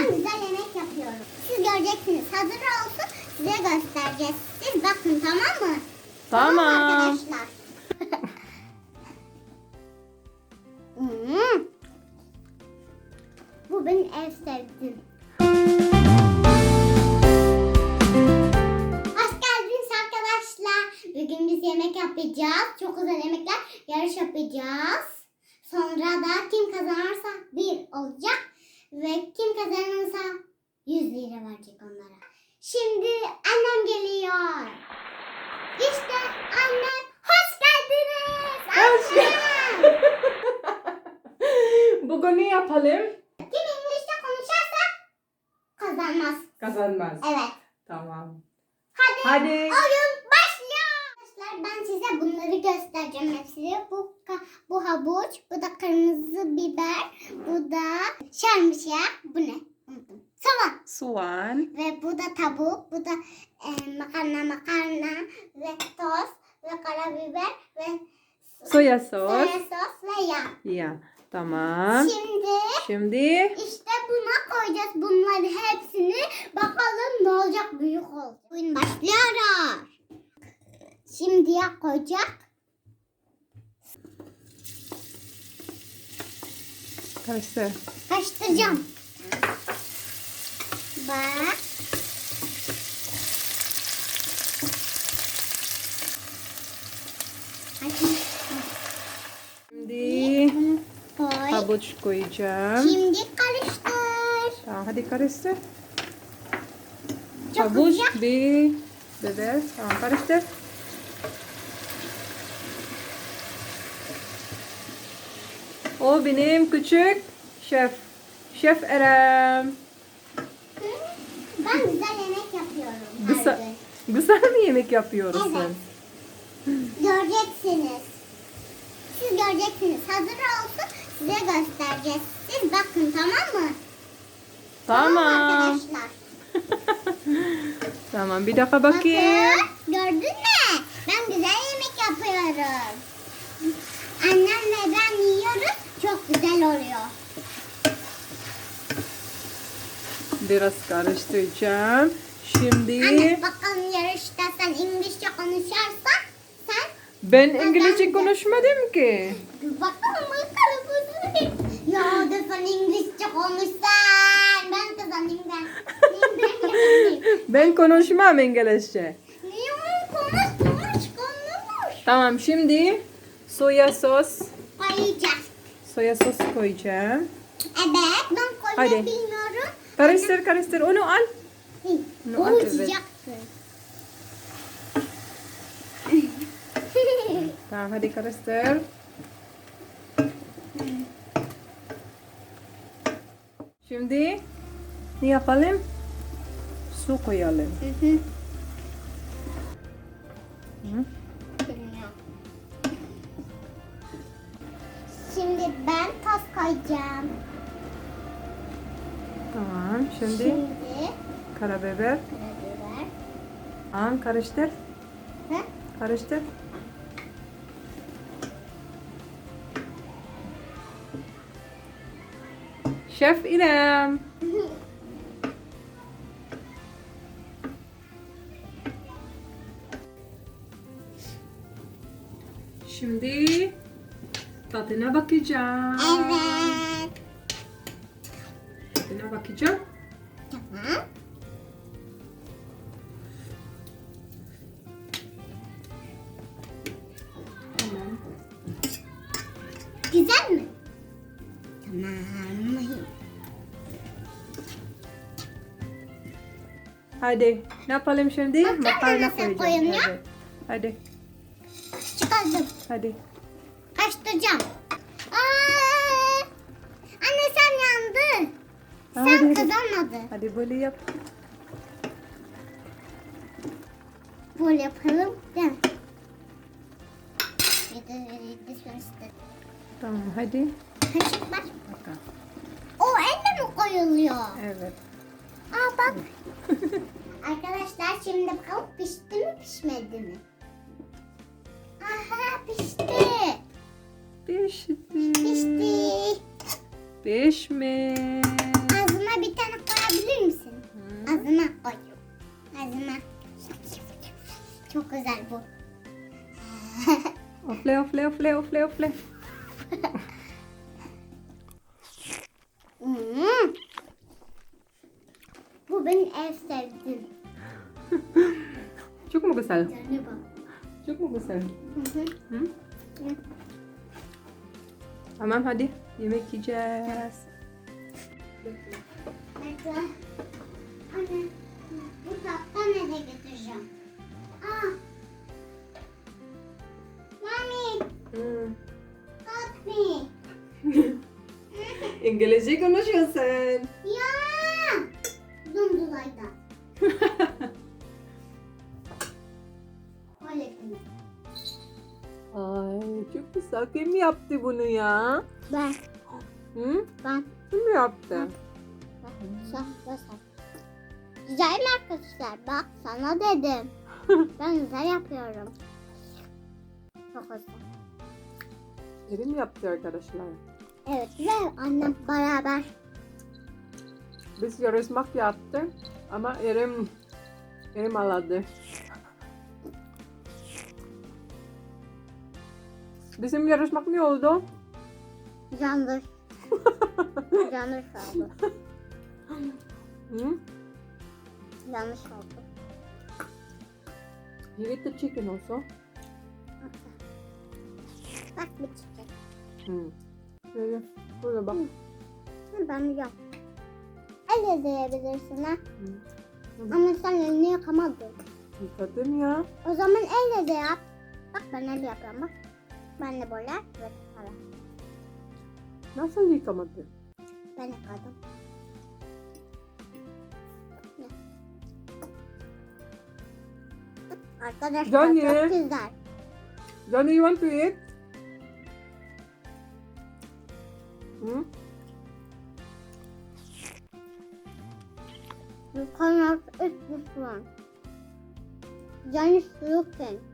Ben güzel yemek yapıyorum. Siz göreceksiniz. Hazır olsun size göstereceğiz. Siz bakın tamam mı? Tamam. arkadaşlar. Hmm. Bu benim ev sevdiğim. Hoş geldiniz arkadaşlar. Bugün biz yemek yapacağız. Çok güzel yemekler. Yarış yapacağız. Sonra da kim kazanırsa bir olacak. Ve Şimdi annem geliyor. İşte annem. Hoş geldiniz. Hoş Annem. Bugün ne yapalım? Kim İngilizce konuşursa kazanmaz. Kazanmaz. Evet. Tamam. Hadi. Hadi. Oyun başlıyor. Arkadaşlar ben size bunları göstereceğim hepsini. Bu, bu havuç, bu da kırmızı biber, bu da şarmışak. Bu ne? Soğan. Soğan. Ve bu da tavuk, bu da e, makarna makarna ve toz ve karabiber ve Soya sos. soya sos ve yağ. Ya. Tamam. Şimdi Şimdi işte buna koyacağız bunları hepsini. Bakalım ne olacak büyük olacak. Oyun başlıyor. Şimdi yağ koyacak. karıştır. Karıştıracağım. Hadi. Şimdi koy. havuç koyacağım. Şimdi karıştır. Tamam hadi karıştır. Çok havuç güzel. bir biber. Tamam karıştır. O benim küçük şef. Şef Erem. Ben güzel yemek yapıyorum her Güzel, gün. Güzel mi yemek yapıyorsun? Evet. Göreceksiniz. Siz göreceksiniz. Hazır olsun size göstereceğiz. Siz bakın tamam mı? Tamam. arkadaşlar. Tamam bir dakika bakayım. Bakın gördün mü? Ben güzel yemek yapıyorum. Annem ve ben yiyoruz. Çok güzel oluyor. Biraz karıştıracağım. Şimdi Anne bakalım yarışta sen İngilizce konuşarsan sen ben İngilizce konuşmadım ki. bakalım bakalım. Ya da sen İngilizce konuşsan. Ben kazanayım ben. Ben konuşmam İngilizce. Niye onu konuş konuş konuş. Tamam şimdi soya sos. Koyacağız. Soya sos koyacağım. Evet ben koymayı Hadi. bilmiyorum. Karıştır karıştır onu al. No, O evet. sıcaktı. Tamam hadi karıştır. Şimdi ne yapalım? Su koyalım. Hı hı. Hı? Bilmiyorum. Şimdi ben toz koyacağım. Tamam şimdi Şimdi karabiber. karabiber. An karıştır. Hı? Karıştır. Şef İrem. Şimdi tadına bakacağım. Evet. Tadına bakacağım. Tamam. Hadi ne yapalım şimdi? Makarna nasıl koyacağım. koyuluyor? Evet. Hadi. Çıkardım. Hadi. Karıştıracağım. Aa! Anne sen yandın. Hadi, Sen hadi. kazanmadın. Hadi böyle yap. Böyle yapalım. Tamam hadi. Kaşık var. Bakalım. O elle mi koyuluyor? Evet. Aa bak. Arkadaşlar şimdi bakalım pişti mi pişmedi mi? Aha pişti. Pişti. Pişti. Pişme. Ağzıma bir tane koyabilir misin? Hı. Ağzıma koy. Ağzıma. Çok güzel bu. ofle ofle ofle ofle ofle. Bak. Çok mu güzel? Hı hı. Hı? Tamam hadi yemek yiyeceğiz. Bekle. Anne, bu tatlı nereye getireceğim? Aa. Mami, Hmm. help me. İngilizce konuşuyorsun. Ya! Ay çok güzel. Kim yaptı bunu ya? Ben, Hı? ben. Kim yaptı? Bak, bak. Güzel mi arkadaşlar? Bak sana dedim. ben güzel yapıyorum. Çok güzel. Erim yaptı arkadaşlar. Evet ve annem beraber. Biz yarışmak yaptı ama Erim Erim aladı. Bizim yarışmak ne oldu? Yanlış. Yanlış oldu. Hı? Yanlış oldu. You get the chicken also. Bak bir çiçek. Hı. Şöyle, böyle bak. Ha, Ben biliyorum. Elle de yiyebilirsin ha. Hı. Ama sen elini yıkamadın. Yıkadım ya. O zaman elle de yap. Bak ben elle yapıyorum bak. Ben de böyle para. Nasıl yıkamadı? Ben yıkadım. Arkadaşlar Johnny. çok güzel. Johnny, you want to eat? Hı? You cannot eat this one. Johnny looking.